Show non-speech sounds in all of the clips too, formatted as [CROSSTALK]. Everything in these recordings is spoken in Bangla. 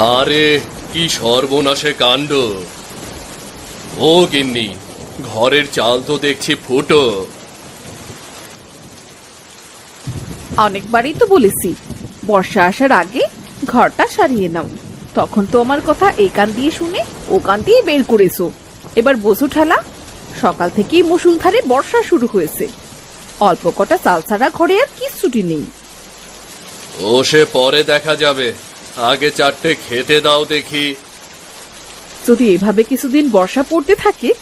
আরে কি সর্বনাশে কাণ্ড। ও গিন্নি ঘরের চাল তো দেখছি ফুটো। অনেকবারই তো বলেছি বর্ষা আসার আগে ঘরটা সারিয়ে নাও। তখন তো আমার কথা এই কান দিয়ে শুনে ও কান দিয়ে বের করেছ। এবার বসু ঠালা সকাল থেকেই মুসুলধারে বর্ষা শুরু হয়েছে। অল্প কটা চাল ছাড়া ঘরে আর কিচ্ছুটি নেই। ও সে পরে দেখা যাবে। আগে চারটে খেতে দাও দেখি। যদি এভাবে কিছুদিন বর্ষা পড়তে থাকে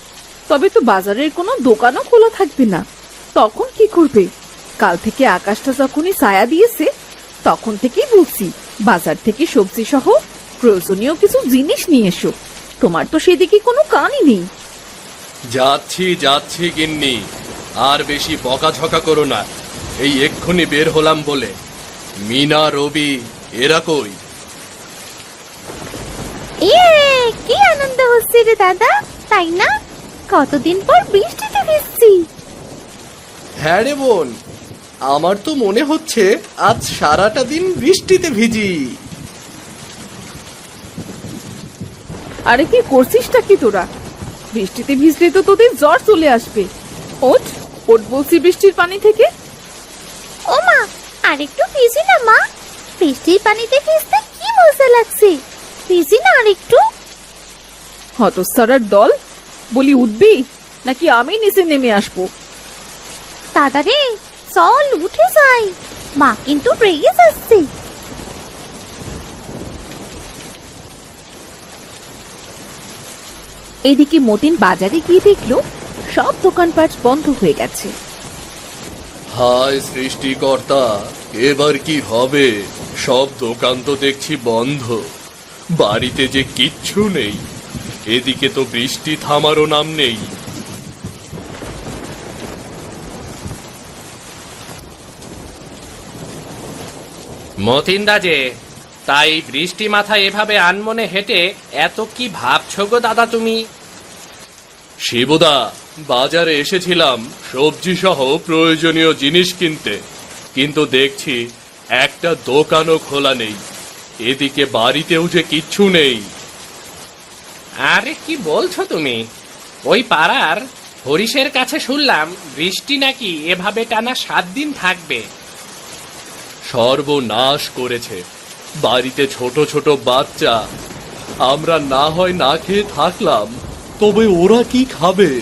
তবে তো বাজারের কোনো দোকানও খোলা থাকবে না। তখন কি করবে? কাল থেকে আকাশটা যখনই ছায়া দিয়েছে তখন থেকেই বলছি বাজার থেকে সবজি সহ প্রয়োজনীয় কিছু জিনিস নিয়ে এসো। তোমার তো সেদিকে কোনো কানই নেই। যাচ্ছি যাচ্ছি গিন্নি। আর বেশি বকাঝকা করো না। এই এক্ষুনি বের হলাম বলে। মিনা রবি এরা কই? ইয়ে কি আনন্দ হচ্ছে রে দাদা? তাই না? কতদিন পর বৃষ্টিতে ভিজছি। হ্যাঁ রে বোন আমার তো মনে হচ্ছে আজ সারাটা দিন বৃষ্টিতে ভিজি। আরে কি করছিসটা কি তোরা? বৃষ্টিতে ভিজলে তো তোদের জ্বর চলে আসবে। ওঠ ওঠ বলছি বৃষ্টির পানি থেকে। ও মা আরেকটু ভিজি না মা। বৃষ্টির পানিতে ভিজতে কি মজা লাগছে। ভিজি না আরেকটু? হতস্তারার দল? বলি উঠবি? নাকি আমি নিচে নেমে আসব? দাদা রে চল উঠে যাই। মা কিন্তু রেগে যাচ্ছে। এদিকে মতিন বাজারে গিয়ে দেখল সব দোকানপাট বন্ধ হয়ে গেছে। হায় সৃষ্টিকর্তা এবার কি হবে? সব দোকান তো দেখছি বন্ধ। বাড়িতে যে কিচ্ছু নেই। এদিকে তো বৃষ্টি থামারও নাম নেই। মতিন্দা যে তাই বৃষ্টি মাথায় এভাবে আনমনে হেঁটে এত কি ভাবছ গো দাদা তুমি? শিবদা বাজারে এসেছিলাম সবজি সহ প্রয়োজনীয় জিনিস কিনতে। কিন্তু দেখছি একটা দোকানও খোলা নেই। এদিকে বাড়িতেও যে কিচ্ছু নেই। আরে কি বলছো তুমি? ওই পাড়ার হরিশের কাছে শুনলাম বৃষ্টি নাকি এভাবে টানা সাত দিন থাকবে। সর্বনাশ করেছে। বাড়িতে ছোট ছোট বাচ্চা। আমরা না হয় না খেয়ে থাকলাম তবে ওরা কি খাবে?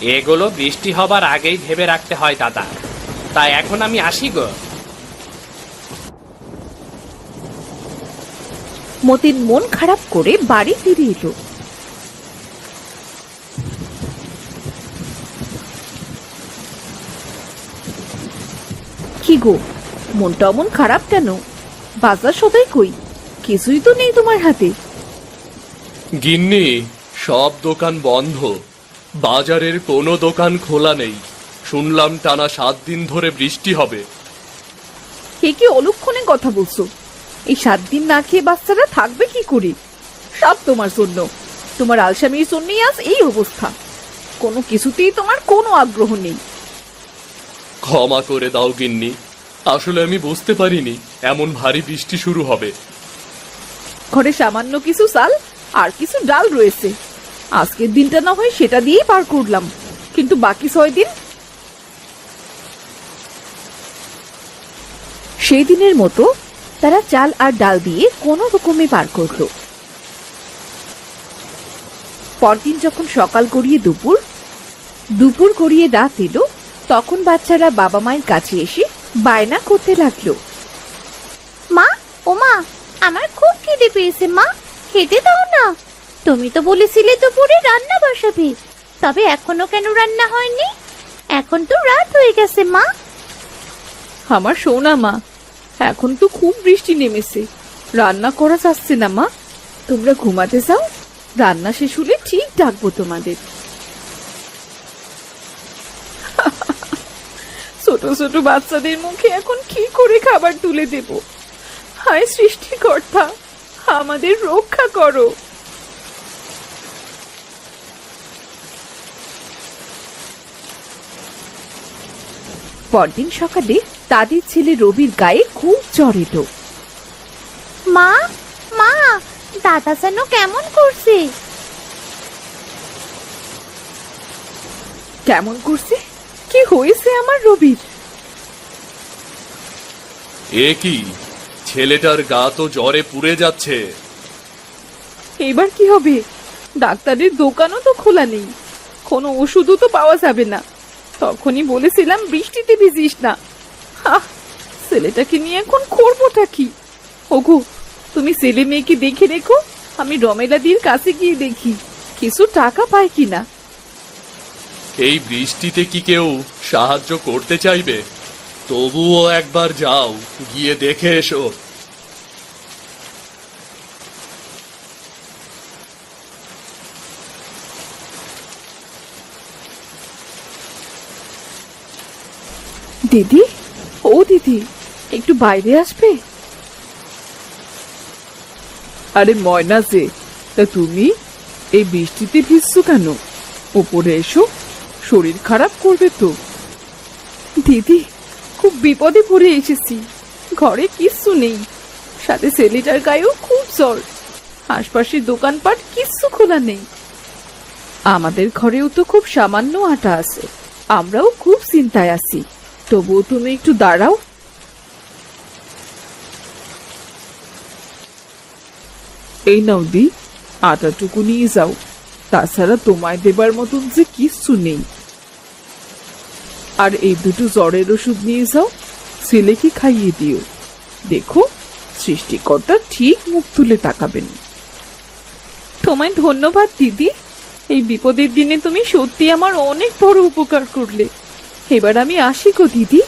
এগুলো বৃষ্টি হবার আগেই ভেবে রাখতে হয় দাদা। তাই এখন আমি আসি গো। মতিন মন খারাপ করে বাড়ি ফিরে এলো। কি গো মনটা অমন খারাপ কেন? বাজার সদাই কই? কিছুই তো নেই তোমার হাতে। গিন্নি সব দোকান বন্ধ। বাজারের কোনো দোকান খোলা নেই। শুনলাম টানা সাত দিন ধরে বৃষ্টি হবে। কে কি অলক্ষণে কথা বলছো? এই সাত দিন না খেয়ে বাচ্চারা থাকবে কি করে? সব তোমার জন্য। তোমার আলসামির জন্যই আজ এই অবস্থা। কোনো কিছুতেই তোমার কোনো আগ্রহ নেই। ক্ষমা করে দাও গিন্নি। আসলে আমি বুঝতে পারিনি এমন ভারী বৃষ্টি শুরু হবে। ঘরে সামান্য কিছু চাল আর কিছু ডাল রয়েছে। আজকের দিনটা না হয় সেটা দিয়েই পার করলাম। কিন্তু বাকি ছয় দিন? সেই দিনের মতো তারা চাল আর ডাল দিয়ে কোনো রকমে পার করল। পরদিন যখন সকাল গড়িয়ে দুপুর দুপুর গড়িয়ে রাত এলো তখন বাচ্চারা বাবা মায়ের কাছে এসে বায়না করতে লাগল। মা ও মা আমার খুব খিদে পেয়েছে মা খেতে দাও না। তুমি তো বলেছিলে দুপুরে রান্না বসাবে তবে এখনও কেন রান্না হয়নি? এখন তো রাত হয়ে গেছে মা। আমার সোনা মা এখন তো খুব বৃষ্টি নেমেছে। রান্না করা যাচ্ছে না, মা। তোমরা ঘুমাতে যাও। রান্না শেষ হলে ঠিক ডাকবো তোমাদের। [LAUGHS] ছোট ছোট বাচ্চাদের মুখে এখন কি করে খাবার তুলে দেব? হায় সৃষ্টিকর্তা, আমাদের রক্ষা করো। পরদিন সকালে তাদের ছেলে রবির গায়ে খুব জ্বর এলো। মা দাদা যেন কেমন করছে? কেমন করছে? কি হয়েছে আমার রবির? এ কি? ছেলেটার গা তো জ্বরে পুড়ে যাচ্ছে। এবার কি হবে? ডাক্তারের দোকানও তো খোলা নেই। কোনো ওষুধও তো পাওয়া যাবে না। তখনই বলেছিলাম বৃষ্টিতে ভিজিস না। ছেলেটাকে নিয়ে এখন করবোটা কি? ওগো তুমি ছেলে মেয়েকে দেখে রেখো আমি রমেলাদির কাছে গিয়ে দেখি কিছু টাকা পায় কিনা। এই বৃষ্টিতে কি কেউ সাহায্য করতে চাইবে? তবুও একবার যাও গিয়ে দেখে এসো। দিদি? দিদি একটু বাইরে আসবে? আরে ময়না যে তা তুমি? এই বৃষ্টিতে ভিজছো কেন? ওপরে এসো শরীর খারাপ করবে তো। দিদি খুব বিপদে পড়ে এসেছি। ঘরে কিচ্ছু নেই। সাথে ছেলেটার গায়েও খুব জ্বর। আশপাশের দোকানপাট কিচ্ছু খোলা নেই। আমাদের ঘরেও তো খুব সামান্য আটা আছে। আমরাও খুব চিন্তায় আছি। তবুও তুমি একটু দাঁড়াও। এই নাও দি, আটাটুকু নিয়ে যাও। তাছাড়া তোমায় দেবার মতন যে কিচ্ছু নেই। আর এই দুটো জ্বরের ওষুধ নিয়ে যাও, ছেলেকে খাইয়ে দিও। দেখো, সৃষ্টিকর্তা ঠিক মুখ তুলে তাকাবেন। তোমায় ধন্যবাদ, দিদি। এই বিপদের দিনে তুমি সত্যি আমার অনেক বড় উপকার করলে। এবার আমি আসি গো, দিদি।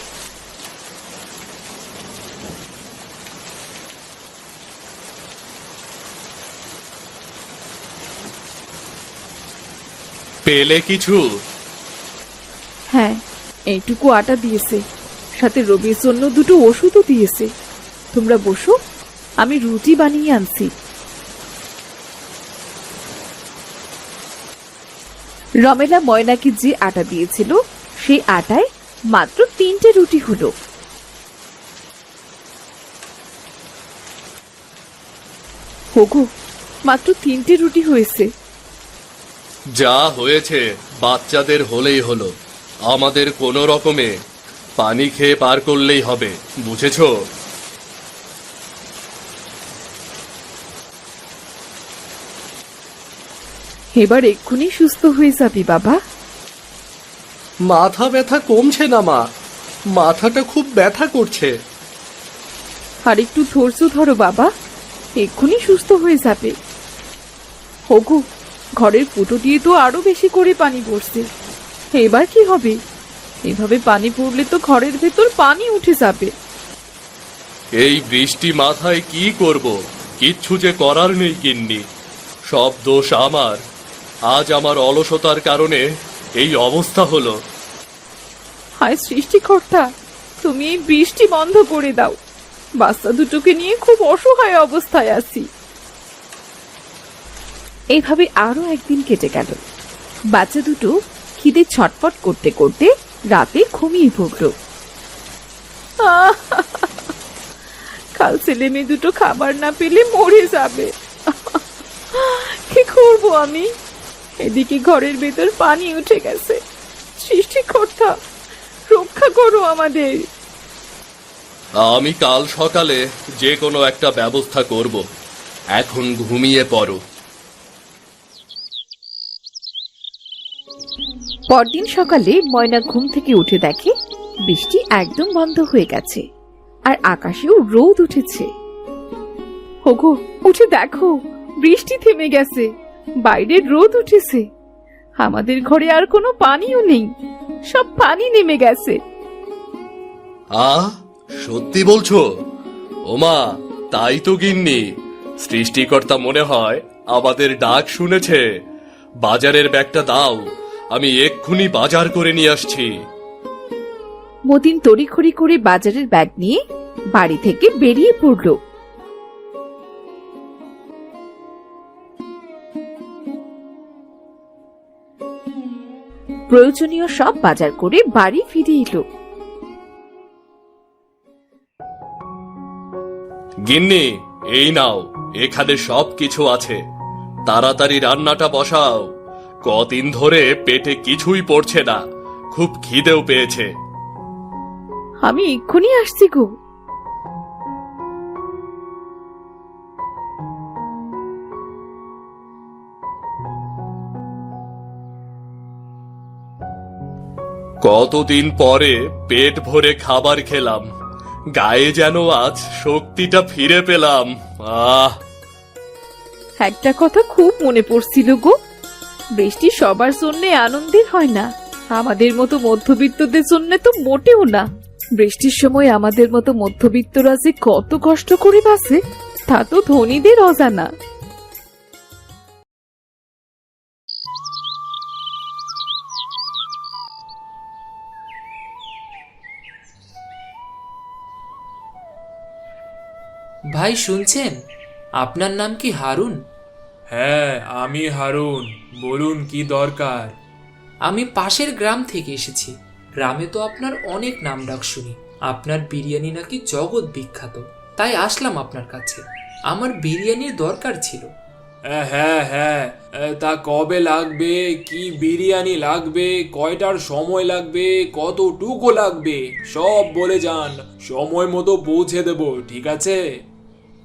পেলে কিছু? হ্যাঁ এইটুকু আটা দিয়েছে। সাথে রবির জন্য দুটো ওষুধও দিয়েছে। তোমরা বসো, আমি রুটি বানিয়ে আনছি। রমেলা ময়নাকে যে আটা দিয়েছিল, সেই আটায় মাত্র তিনটে রুটি হলো। হোগো মাত্র তিনটে রুটি হয়েছে। যা হয়েছে বাচ্চাদের হলেই হলো। আমাদের কোনো রকমে পানি খেয়ে পার করলেই হবে বুঝেছ? এবার এক্ষুনি সুস্থ হয়ে যাবি বাবা। মাথা ব্যথা কমছে না মা। মাথাটা খুব ব্যথা করছে। আর একটু ধৈর্য ধরো বাবা। এক্ষুনি সুস্থ হয়ে যাবে। হগু ঘরের ফুটো দিয়ে তো আরও বেশি করে পানি পড়ছে। এবার কি হবে? এভাবে পানি পড়লে তো ঘরের ভেতর পানি উঠে যাবে। এই বৃষ্টি মাথায় কি করব? কিচ্ছু যে করার নেই কিন্নি সব দোষ আমার। আজ আমার অলসতার কারণে এই অবস্থা হলো। হায় সৃষ্টিকর্তা তুমি এই বৃষ্টি বন্ধ করে দাও। বাচ্চা দুটোকে নিয়ে খুব অসহায় অবস্থায় আছি। এইভাবে আরও একদিন কেটে গেল। বাচ্চা দুটো খিদে ছটফট করতে করতে রাতে ঘুমিয়ে পড়ল। কাল ছেলে মেয়ে দুটো খাবার না পেলে মরে যাবে। কি করব আমি? এদিকে ঘরের ভেতর পানি উঠে গেছে। সৃষ্টিকর্তা, রক্ষা করো আমাদের। আমি কাল সকালে যে কোনো একটা ব্যবস্থা করব। এখন ঘুমিয়ে পড়ো। পরদিন সকালে ময়না ঘুম থেকে উঠে দেখে, বৃষ্টি একদম বন্ধ হয়ে গেছে, আর আকাশেও রোদ উঠেছে। ওগো, উঠে দেখো, বৃষ্টি থেমে গেছে, বাইরে রোদ উঠেছে। আমাদের ঘরে আর কোনো পানিও নেই, সব পানি নেমে গেছে। আ, সত্যি বলছো? ওমা, তাই তো গিন্নি। সৃষ্টিকর্তা মনে হয় আমাদের ডাক শুনেছে। বাজারের ব্যাগটা দাও। আমি এক্ষুনি বাজার করে নিয়ে আসছি। মতিন তড়িখড়ি করে বাজারের ব্যাগ নিয়ে বাড়ি থেকে বেরিয়ে পড়ল। প্রয়োজনীয় সব বাজার করে বাড়ি ফিরে এলো। গিন্নি এই নাও এখানে সব কিছু আছে। তাড়াতাড়ি রান্নাটা বসাও। কদিন ধরে পেটে কিছুই পড়ছে না। খুব খিদেও পেয়েছে। আমি এক্ষুনি আসছি গো। কতদিন পরে পেট ভরে খাবার খেলাম। গায়ে যেন আজ শক্তিটা ফিরে পেলাম। আহ! একটা কথা খুব মনে পড়ছিল গো। বৃষ্টি সবার জন্য আনন্দের হয় না। আমাদের মতো মধ্যবিত্তদের জন্য তো মোটেও না। বৃষ্টির সময় আমাদের মতো মধ্যবিত্তরা যে কত কষ্ট করে বাসে তা তো ধনীদের অজানা। ভাই, শুনছেন? আপনার নাম কি হারুন? হ্যাঁ আমি হারুন বলুন কি দরকার? আমি পাশের গ্রাম থেকে এসেছি। গ্রামে তো আপনার অনেক নাম ডাক শুনি আপনার বিরিয়ানি নাকি জগৎ বিখ্যাত। তাই আসলাম আপনার কাছে। আমার বিরিয়ানির দরকার ছিল। হ্যাঁ হ্যাঁ তা কবে লাগবে? কি বিরিয়ানি লাগবে? কয়টার সময় লাগবে? কতটুকু লাগবে? সব বলে যান। সময় মতো পৌঁছে দেব ঠিক আছে?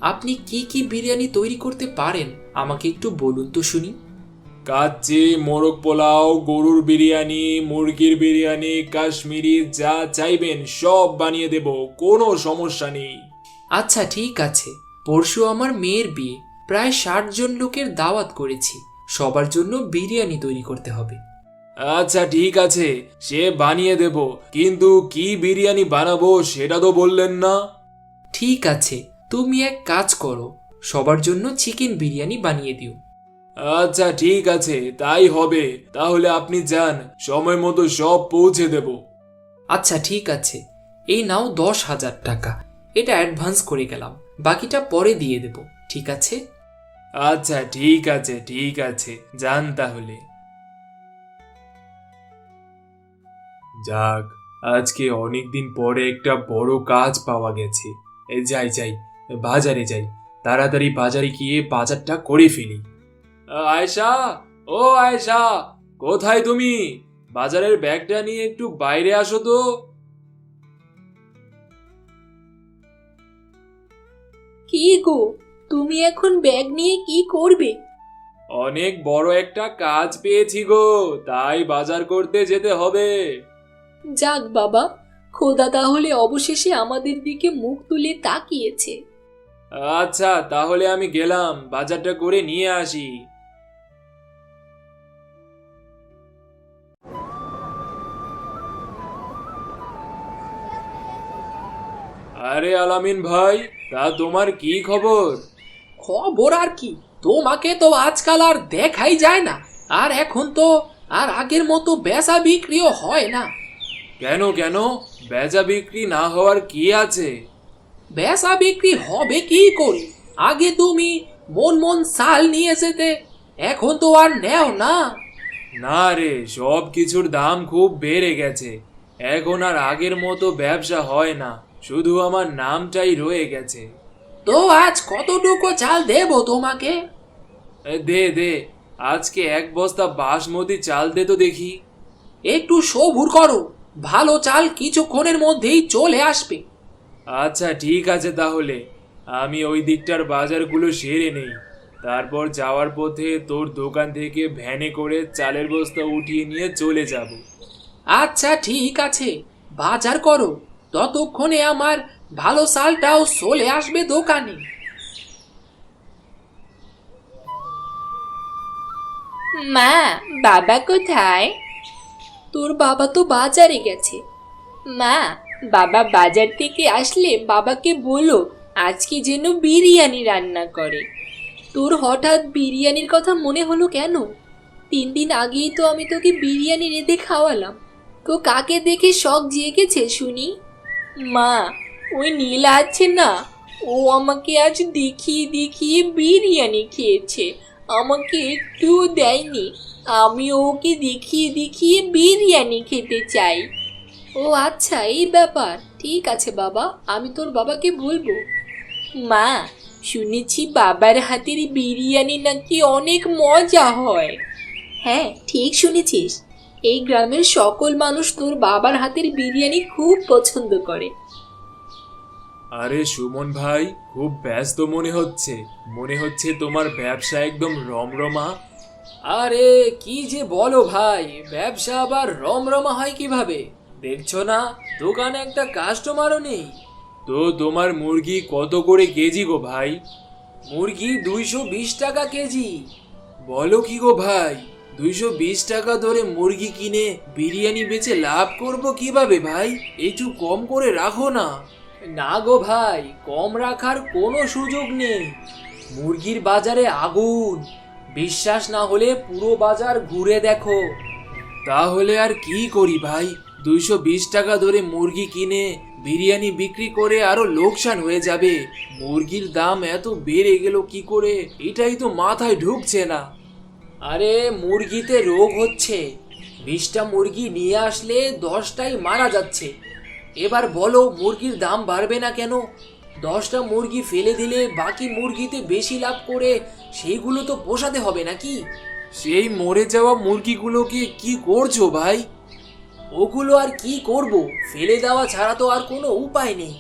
আপনি কি কি বিরিয়ানি তৈরি করতে পারেন? আমাকে একটু বলুন তো শুনি। কাচ্চি মোরগ পোলাও গরুর বিরিয়ানি মুরগির বিরিয়ানি কাশ্মীরি যা চাইবেন সব বানিয়ে দেব কোনো সমস্যা নেই। আচ্ছা ঠিক আছে। পরশু আমার মেয়ের বিয়ে। প্রায় ষাট জন লোকের দাওয়াত করেছি। সবার জন্য বিরিয়ানি তৈরি করতে হবে। আচ্ছা ঠিক আছে। সে বানিয়ে দেব। কিন্তু কি বিরিয়ানি বানাবো সেটা তো বললেন না। ঠিক আছে। তুমি এক কাজ করো। সবার জন্য চিকেন বিরিয়ানি বানিয়ে দিও। আচ্ছা ঠিক আছে তাই হবে। তাহলে আপনি যান সময় মতো সব পৌঁছে দেব। আচ্ছা ঠিক আছে। এই নাও দশ হাজার টাকা। এটা অ্যাডভান্স করে গেলাম। বাকিটা পরে দিয়ে দেব ঠিক আছে? আচ্ছা ঠিক আছে ঠিক আছে। যান তাহলে। যাক আজকে অনেকদিন পরে একটা বড় কাজ পাওয়া গেছে। যাই যাই বাজারে যাই। তাড়াতাড়ি বাজারে গিয়ে বাজারটা করে ফেলি। আয়শা ও আয়শা কোথায় তুমি? বাজারের ব্যাগটা নিয়ে একটু বাইরে আসো তো। কি গো তুমি এখন ব্যাগ নিয়ে কি করবে? অনেক বড় একটা কাজ পেয়েছি গো তাই বাজার করতে যেতে হবে। যাক বাবা খোদা তাহলে অবশেষে আমাদের দিকে মুখ তুলে তাকিয়েছে। আচ্ছা তাহলে আমি গেলাম বাজারটা করে নিয়ে আসি। আরে আলামিন ভাই তা তোমার কি খবর? খবর আর কি? তোমাকে তো আজকাল আর দেখাই যায় না। আর এখন তো আর আগের মতো বেচা বিক্রিও হয় না। কেন কেন? বেচা বিক্রি না হওয়ার কি আছে? বেচা বিক্রি হবে কি করে? আগে তুমি মন মন সাল নিয়ে যেতে এখন তো আর নেও না। না রে সব কিছুর দাম খুব বেড়ে গেছে। এখন আর আগের মতো ব্যবসা হয় না শুধু আমার নামটাই রয়ে গেছে। তো আজ কতটুকু চাল দেবো তোমাকে? দে দে আজকে এক বস্তা বাসমতি চাল দে তো দেখি। একটু সবুর করো ভালো চাল কিছুক্ষণের মধ্যেই চলে আসবে। আচ্ছা ঠিক আছে তাহলে। আমি ওই দিকটার বাজারগুলো সেরে নেই। তারপর যাওয়ার পথে তোর দোকান থেকে ভ্যানে করে চালের বস্তা উঠিয়ে নিয়ে চলে যাব। আচ্ছা ঠিক আছে। বাজার করো। ততক্ষণে আমার ভালো চালটাও চলে আসবে দোকানে। মা বাবা কোথায়? তোর বাবা তো বাজারে গেছে। মা বাবা বাজার থেকে আসলে বাবাকে বলো আজকে যেন বিরিয়ানি রান্না করে। তোর হঠাৎ বিরিয়ানির কথা মনে হলো কেন? তিন দিন আগেই তো আমি তোকে বিরিয়ানি রেঁধে খাওয়ালাম। তো কাকে দেখে শখ জেগেছে শুনি? মা, ওই নীল আছে না, ও আমাকে আজ দেখিয়ে দেখিয়ে বিরিয়ানি খেয়েছে, আমাকে একটুও দেয়নি। আমি ওকে দেখিয়ে দেখিয়ে বিরিয়ানি খেতে চাই। ও আচ্ছা এই ব্যাপার। ঠিক আছে বাবা, আমি তোর বাবাকে বলব। মা, শুনেছি বাবার হাতের বিরিয়ানি নাকি অনেক মজা হয়। হ্যাঁ ঠিক শুনেছিস। এই গ্রামের সকল মানুষ তোর বাবার হাতের বিরিয়ানি খুব পছন্দ করে। আরে সুমন ভাই, খুব ব্যস্ত মনে হচ্ছে। মনে হচ্ছে তোমার ব্যবসা একদম রমরমা। আরে, কি যে বলো ভাই, ব্যবসা আবার রমরমা হয় কীভাবে? দেখছ না? দোকানে একটা কাস্টমারও নেই। তো তোমার মুরগি কত করে কেজি গো ভাই? মুরগি দুইশো বিশ টাকা কেজি। বলো কি গো ভাই, দুইশো বিশ টাকা ধরে মুরগি কিনে বিরিয়ানি বেচে লাভ করব কীভাবে ভাই? একটু কম করে রাখো না। না গো ভাই, কম রাখার কোনো সুযোগ নেই। মুরগির বাজারে আগুন। বিশ্বাস না হলে পুরো বাজার ঘুরে দেখো। তাহলে আর কি করি ভাই? দুইশো বিশ টাকা ধরে মুরগি কিনে বিরিয়ানি বিক্রি করে আরও লোকসান হয়ে যাবে। মুরগির দাম এত বেড়ে গেল কি করে? এটাই তো মাথায় ঢুকছে না। আরে, মুরগিতে রোগ হচ্ছে। বিশটা মুরগি নিয়ে আসলে দশটাই মারা যাচ্ছে। এবার বলো, মুরগির দাম বাড়বে না কেন? দশটা মুরগি ফেলে দিলে বাকি মুরগিতে বেশি লাভ করে সেইগুলো তো পোষাতে হবে নাকি? সেই মরে যাওয়া মুরগিগুলোকে কি করছ ভাই? ওগুলো আর কি করব? ফেলে দেওয়া ছাড়া তো আর কোনো উপায় নেই।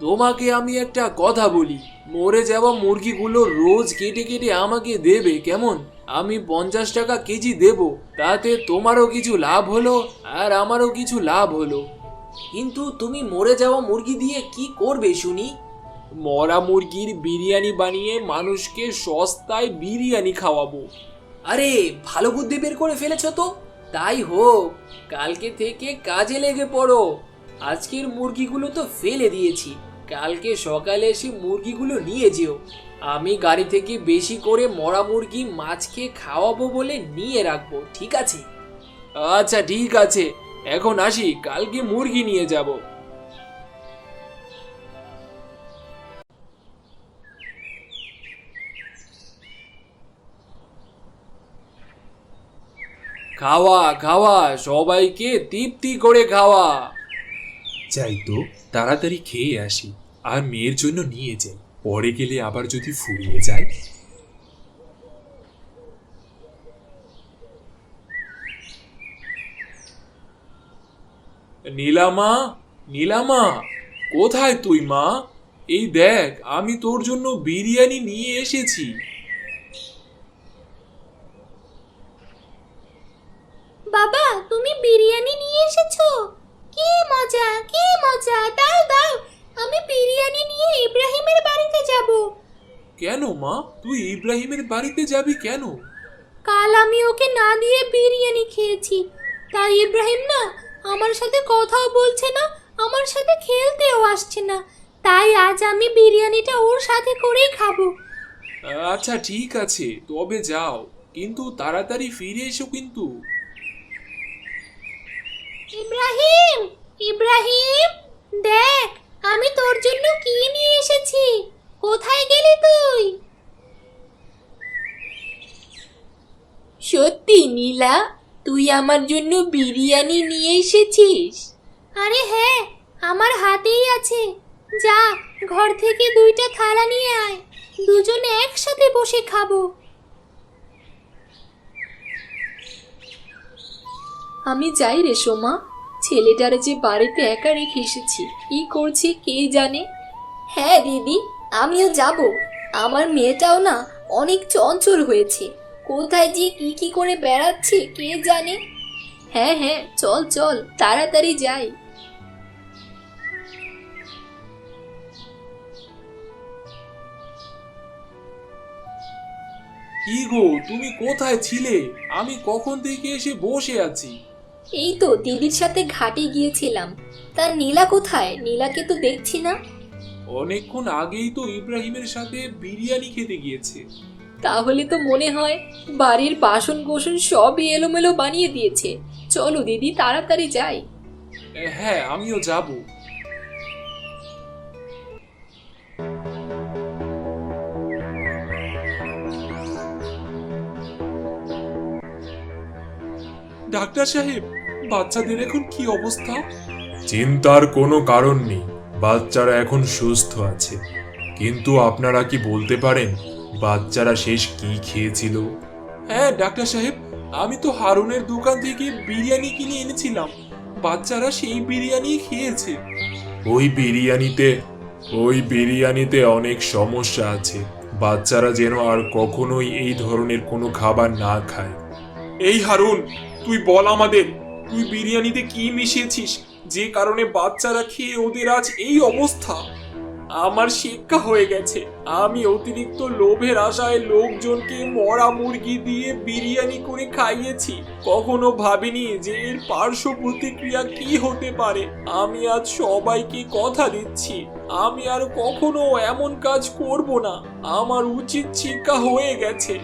তোমাকে আমি একটা কথা বলি, মরে যাওয়া মুরগিগুলো রোজ কেটে কেটে আমাকে দেবে, কেমন? আমি পঞ্চাশ টাকা কেজি দেব, তাতে তোমারও কিছু লাভ হলো আর আমারও কিছু লাভ হলো। কিন্তু তুমি মরে যাওয়া মুরগি দিয়ে কি করবে শুনি? মরা মুরগির বিরিয়ানি বানিয়ে মানুষকে সস্তায় বিরিয়ানি খাওয়াবো। আরে, ভালো বুদ্ধি বের করে ফেলেছ তো। তাই হোক, কালকে থেকে কাজে লেগে পড়ো। আজকের মুরগিগুলো তো ফেলে দিয়েছি। কালকে সকালে এসে মুরগিগুলো নিয়ে যেও। আমি গাড়ি থেকে বেশি করে মরা মুরগি মাছকে খাওয়াবো বলে নিয়ে রাখব, ঠিক আছে? আচ্ছা ঠিক আছে। এখন আসি, কালকে মুরগি নিয়ে যাব। খাওয়া খাওয়া সবাইকে তৃপ্তি করে খাওয়া। যাই তো তাড়াতাড়ি খেয়ে আসি আর মেয়ের জন্য নিয়ে যাই পরে গেলে আবার যদি ফুরিয়ে যায়। নীলামা নীলামা কোথায় তুই মা? এই দেখ আমি তোর জন্য বিরিয়ানি নিয়ে এসেছি বাবা তুমি বিরিয়ানি নিয়ে এসেছ কি মজা কি মজা দাও দাও আমি বিরিয়ানি নিয়ে ইব্রাহিমের বাড়িতে যাব কেন মা তুই ইব্রাহিমের বাড়িতে যাবি কেন? কাল আমি ওকে না দিয়ে বিরিয়ানি খেয়েছি। তাই ইব্রাহিম না আমার সাথে কথাও বলছে না আমার সাথে খেলতেও আসছে না। তাই আজ আমি বিরিয়ানিটা ওর সাথে করেই খাব। আচ্ছা ঠিক আছে তবে যাও। কিন্তু তাড়াতাড়ি ফিরে এসো কিন্তু। ইব্রাহিম ইব্রাহিম দেখ আমি তোর জন্য কি নিয়ে এসেছি? কোথায় গেলি তুই? সত্যি নীলা তুই আমার জন্য বিরিয়ানি নিয়ে এসেছিস? আরে হ্যাঁ আমার হাতেই আছে। যা ঘর থেকে দুইটা থালা নিয়ে আয়। দুজনে একসাথে বসে খাব। আমি যাই রে সোমা ছেলেটারে যে বাড়িতে একা রেখে এসেছি কি করছে কে জানে? হ্যাঁ দিদি আমিও যাব। আমার মেয়েটাও না অনেক চঞ্চল হয়েছে। কোথায় যে কি কি করে বেড়াচ্ছে কে জানে? হ্যাঁ হ্যাঁ চল চল তাড়াতাড়ি যাই। কি গো তুমি কোথায় ছিলে? আমি কখন থেকে এসে বসে আছি? এই তো দিদির সাথে ঘাটে গিয়েছিলাম। তার নীলা কোথায়? নীলাকে তো দেখছি না। অনেকক্ষণ আগেই তো ইব্রাহিমের সাথে বিরিয়ানি খেতে গিয়েছে। তাহলে তো মনে হয় বাড়ির বাসন কোসন সবই এলোমেলো বানিয়ে দিয়েছে। চলো দিদি তাড়াতাড়ি যাই। হ্যাঁ আমিও যাব। ডাক্তার সাহেব বাচ্চাদের এখন কি অবস্থা? চিন্তার কোনো কারণ নেই। বাচ্চারা এখন সুস্থ আছে। কিন্তু আপনারা কি বলতে পারেন? বাচ্চারা শেষ কি খেয়েছিল? হ্যাঁ ডাক্তার সাহেব আমি তো হারুনের দোকান থেকে বিরিয়ানি কিনে এনেছিলাম। বাচ্চারা সেই বিরিয়ানি খেয়েছে। ওই বিরিয়ানিতে ওই বিরিয়ানিতে অনেক সমস্যা আছে। বাচ্চারা যেন আর কখনোই এই ধরনের কোনো খাবার না খায়। এই হারুন তুই বল আমাদের তুই বিরিয়ানিতে কি মিশিয়েছিস? যে কারণে বাচ্চারা খেয়ে ওদের আজ এই অবস্থা। আমার শিক্ষা হয়ে গেছে। আমি অতিরিক্ত লোভের আশায় লোকজনকে মরা মুরগি দিয়ে বিরিয়ানি করে খাইয়েছি। কখনো ভাবিনি যে এর পার্শ্ব প্রতিক্রিয়া কি হতে পারে। আমি আজ সবাইকে কথা দিচ্ছি। আমি আর কখনো এমন কাজ করব না। আমার উচিত শিক্ষা হয়ে গেছে।